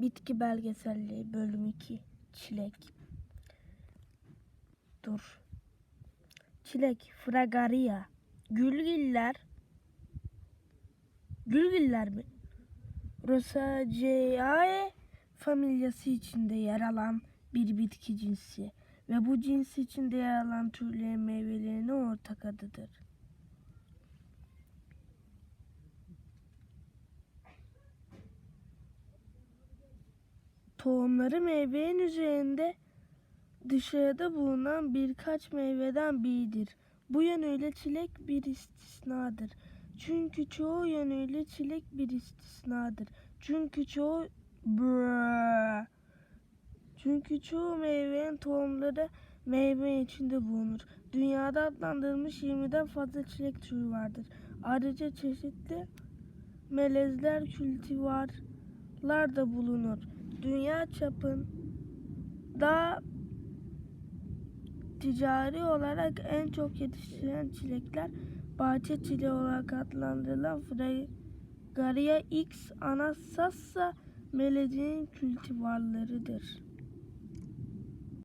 Bitki belgeselliği bölüm 2 Çilek Dur Çilek Fragaria Gülgiller Gülgiller mi? Rosaceae familyası içinde yer alan bir bitki cinsi ve bu cins içinde yer alan türlerin meyvelerine ortak adıdır. Tohumları meyvenin üzerinde dışarıda bulunan birkaç meyveden biridir. Bu yönüyle çilek bir istisnadır. Çünkü çoğu yönüyle çilek bir istisnadır. Çünkü çoğu Brrr. Çünkü çoğu meyvenin tohumları meyve içinde bulunur. Dünyada adlandırılmış 20'den fazla çilek türü vardır. Ayrıca çeşitli melezler, kültivarlar da bulunur. Dünya çapında ticari olarak en çok yetiştirilen çilekler bahçe çileği olarak adlandırılan Fragaria X anasassa melezinin kültivarlarıdır.